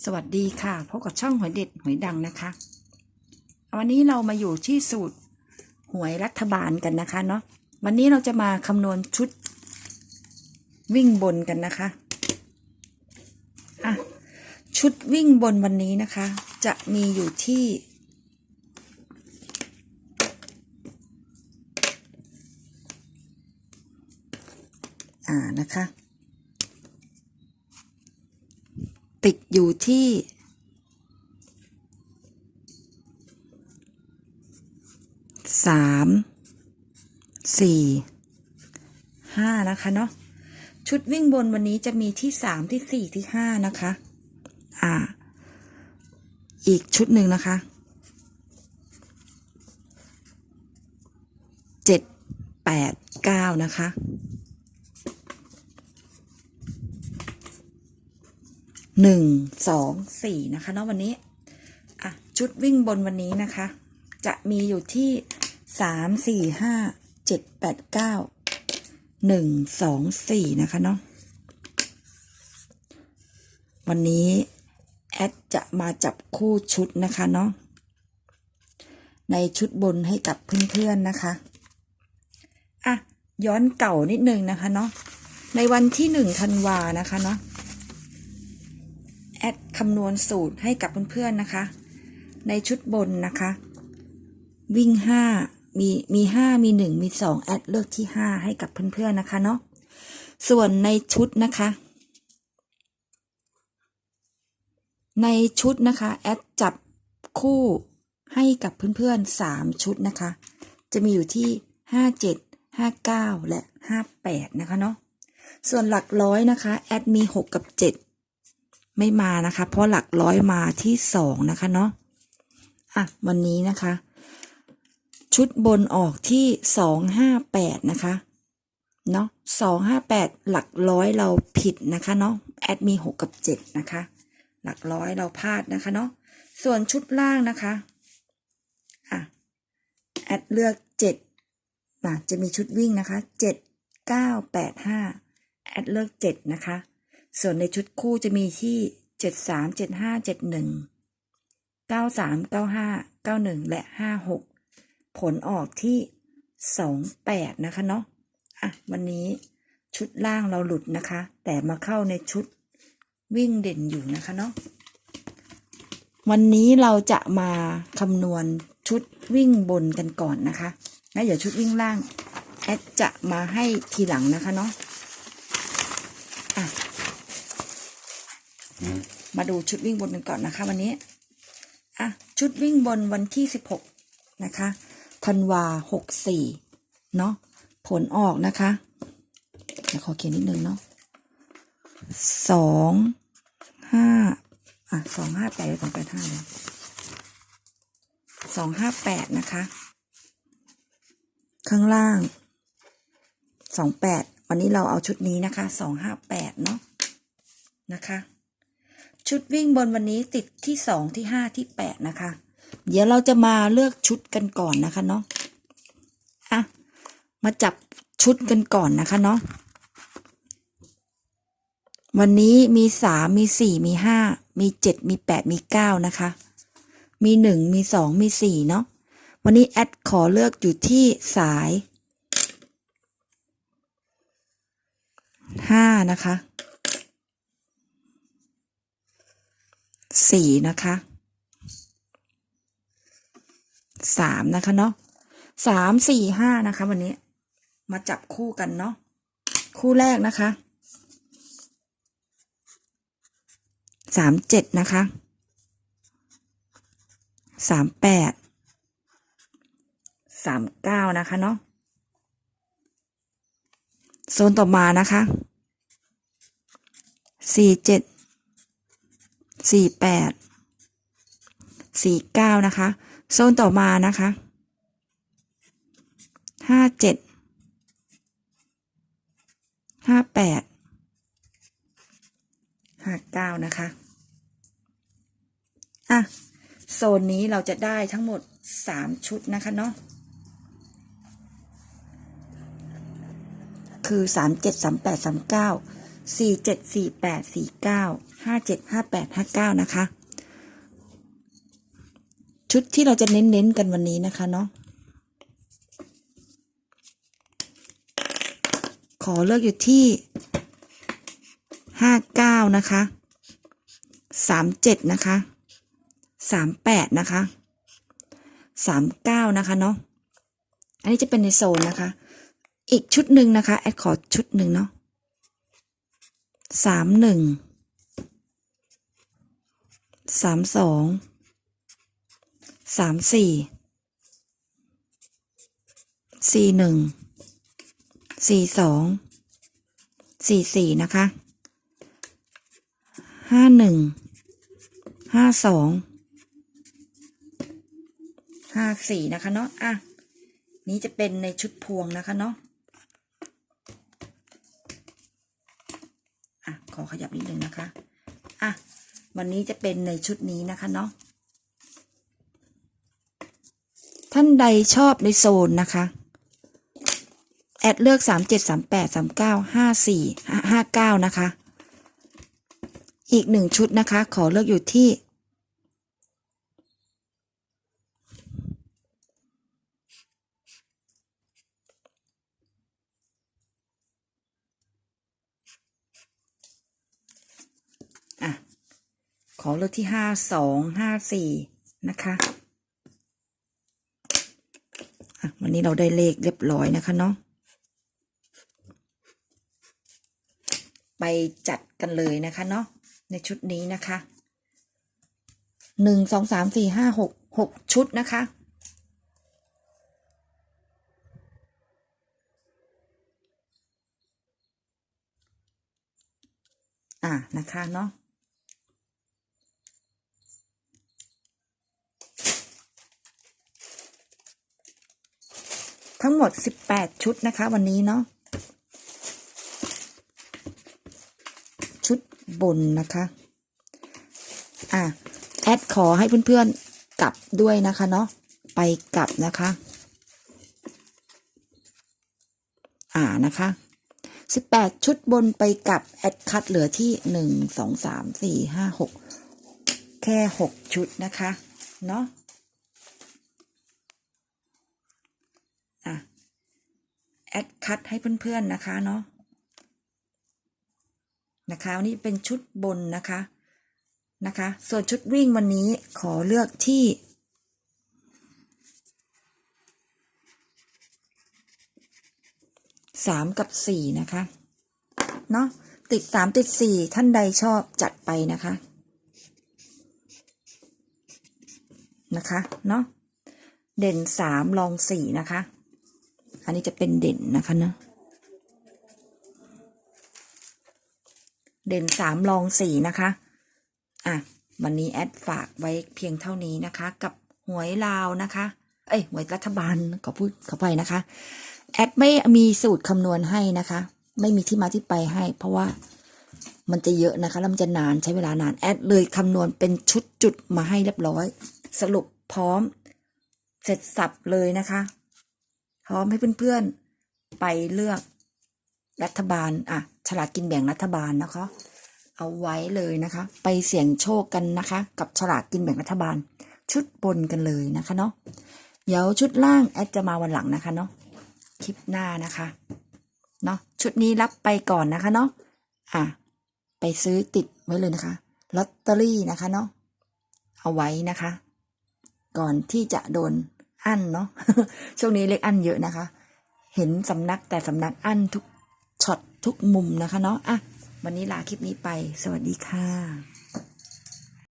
สวัสดีค่ะพบกับช่องหวยเด็ดหวยดังนะคะ วันนี้เรามาอยู่ที่สูตรหวยรัฐบาลกันนะคะเนาะวันนี้เราจะมาคำนวณชุดวิ่งบนกันนะคะอะชุดวิ่งบนวันนี้นะคะ จะมีอยู่ที่อ่านะคะ ติดอยู่ที่ สาม สี่ ห้านะคะเนาะ ชุดวิ่งบนวันนี้จะมีที่สามที่สี่ที่ห้านะคะ อ่า อีกชุดหนึ่งนะคะ เจ็ด แปด เก้านะคะ หนึ่งสองสี่นะคะเนาะวันนี้อะชุดวิ่งบนวันนี้นะคะ จะมีอยู่ที่สามสี่ห้าเจ็ดแปดเก้าหนึ่งสองสี่นะคะเนาะวันนี้แอดจะมาจับคู่ชุดนะคะเนาะในชุดบนให้กับเพื่อนๆนะคะอะย้อนเก่านิดนึงนะคะเนาะในวันที่หนึ่งธันวานะคะเนาะ คำนวณสูตรให้กับเพื่อนๆนะคะ ในชุดบนนะคะ วิ่งห้ามีมีห้ามีหนึ่งมีสองแอดเลือกที่ห้าให้กับเพื่อนๆนะคะเนาะส่วนในชุดนะคะ ในชุดนะคะ แอดจับคู่ให้กับเพื่อนๆสามชุดนะคะ จะมีอยู่ที่ห้าเจ็ดห้าเก้าและห้าแปดนะคะเนาะส่วนหลักร้อยนะคะ แอดมีหกกับเจ็ด ไม่มานะคะ เพราะหลักร้อยมาที่สองนะคะเนาะอะวันนี้นะคะ ชุดบนออกที่สองห้าแปดนะคะเนาะสองห้าแปดหลักร้อยเราผิดนะคะเนาะแอดมีหกกับเจ็ดนะคะ หลักร้อยเราพลาดนะคะเนาะส่วนชุดล่างนะคะอะแอดเลือกเจ็ดนะจะมีชุดวิ่งนะคะเจ็ดเก้าแปดห้าแอดเลือกเจ็ดนะคะ ส่วนในชุดคู่จะมีที่เจ็ดสามเจ็ดห้าเจ็ดหนึ่งเก้าสามเก้าห้าเก้าหนึ่งและห้าหกผลออกที่สองแปดนะคะเนาะอะวันนี้ชุดล่างเราหลุดนะคะ แต่มาเข้าในชุดวิ่งเด่นอยู่นะคะเนาะวันนี้เราจะมาคำนวณชุดวิ่งบนกันก่อนนะคะแล้วเดี๋ยวชุดวิ่งล่างแอดจะมาให้ทีหลังนะคะเนาะ มาดูชุดวิ่งบนกันก่อนนะคะ วันนี้อะชุดวิ่งบนวันที่สิบหกนะคะธันวาหกสี่เนาะผลออกนะคะเดี๋ยวขอเขียนนิดนึงเนาะสองห้าอะสองห้าแปดสองแปดห้าเลยสองห้าแปดนะคะ ข้างล่างสองแปดวันนี้เราเอาชุดนี้นะคะสองห้าแปดเนาะนะคะ ชุดวิ่งบนวันนี้ติดที่สองที่ห้าที่แปดนะคะ เดี๋ยวเราจะมาเลือกชุดกันก่อนนะคะเนาะอะมาจับชุดกันก่อนนะคะเนาะวันนี้มีสามมีสี่มีห้ามีเจ็ดมีแปดมีเก้านะคะ มีหนึ่งมีสองมีสี่เนาะวันนี้แอดขอเลือกอยู่ที่สายห้านะคะ สี่นะคะสามนะคะเนาะสามสี่ห้านะคะ วันนี้ มาจับคู่กันเนาะคู่แรกนะคะสามเจ็ดนะคะสามแปดสามเก้านะคะเนาะโซนต่อมานะคะสี่เจ็ด สี่แปดสี่เก้านะคะโซนต่อมานะคะห้าเจ็ดห้าแปดห้าเก้านะคะอะโซนนี้เราจะได้ทั้งหมดสามชุดนะคะเนาะคือสามเจ็ดสามแปดสามเก้า สี่เจ็ดสี่แปดสี่เก้าห้าเจ็ดห้าแปดห้าเก้านะคะ ชุดที่เราจะเน้นๆกันวันนี้นะคะเนาะขอเลือกอยู่ที่ห้าเก้านะคะสามเจ็ดนะคะสามแปดนะคะสามเก้านะคะเนาะอันนี้จะเป็นในโซนนะคะ อีกชุดหนึ่งนะคะ แอดขอชุดหนึ่งเนาะ สามหนึ่งสามสองสามสี่สี่หนึ่งสี่สองสี่สี่นะคะห้าหนึ่งห้าสองห้าสี่นะคะเนาะอะนี้จะเป็นในชุดพวงนะคะเนาะ อะ ขอขยับนิดนึงนะคะ อะ วันนี้จะเป็นในชุดนี้นะคะเนาะ ท่านใดชอบในโซนนะคะ แอดเลือกสามเจ็ดสามแปดสามเก้าห้าสี่ห้าเก้านะคะ อีกหนึ่งชุดนะคะ ขอเลือกอยู่ที่ ขอเลือกที่ห้าสองห้าสี่นะคะอะวันนี้เราได้เลขเรียบร้อยนะคะเนาะไปจัดกันเลยนะคะเนาะในชุดนี้นะคะหนึ่งสองสามสี่ห้าหกหกชุดนะคะอะนะคะเนาะ งหมด 18 ชุดนะคะ วันนี้เนาะชุดบนนะคะ อะ แอดขอให้เพื่อนๆกลับด้วยนะคะเนาะไปกลับนะคะ อ่านะคะ18ชุดบนไปกลับ แอดคัดเหลือที่1 2 3 4 5 6แค่6ชุดนะคะ เนาะอะ แอดคัดให้เพื่อนๆนะคะเนาะนะคะวันนี้เป็นชุดบนนะคะนะคะ ส่วนชุดวิ่งวันนี้ขอเลือกที่สามกับสี่นะคะ เนาะติดสามติดสี่ท่านใดชอบจัดไปนะคะ นะคะ เนาะเด่นสามลองสี่นะคะ อันนี้จะเป็นเด่นนะคะเนะเด่นสามลองสี่นะคะอะวันนี้แอดฝากไว้เพียงเท่านี้นะคะ กับหวยลาวนะคะ เอ้ยหวยรัฐบาลขอพูดขอไปนะคะ แอดไม่มีสูตรคำนวณให้นะคะ ไม่มีที่มาที่ไปให้ เพราะว่ามันจะเยอะนะคะแล้วมันจะนานใช้เวลานานแอดเลยคำนวณเป็นชุดจุดมาให้เรียบร้อย สรุปพร้อม เสร็จสับเลยนะคะ พร้อมให้เพื่อนๆไปเลือกรัฐบาลอะฉลากกินแบ่งรัฐบาลนะคะ เอาไว้เลยนะคะ ไปเสี่ยงโชคกันนะคะ กับฉลากกินแบ่งรัฐบาล ชุดบนกันเลยนะคะเนาะเดี๋ยวชุดล่างแอดจะมาวันหลังนะคะเนาะคลิปหน้านะคะเนาะชุดนี้รับไปก่อนนะคะเนาะอะไปซื้อติดไว้เลยนะคะลอตเตอรี่นะคะเนาะเอาไว้นะคะ ก่อนที่จะโดน อั้นเนาะช่วงนี้เลขอั้นเยอะนะคะ เห็นสำนักแต่สำนักอั้นทุกช็อตทุกมุมนะคะเนาะอะวันนี้ลาคลิปนี้ไป สวัสดีค่ะ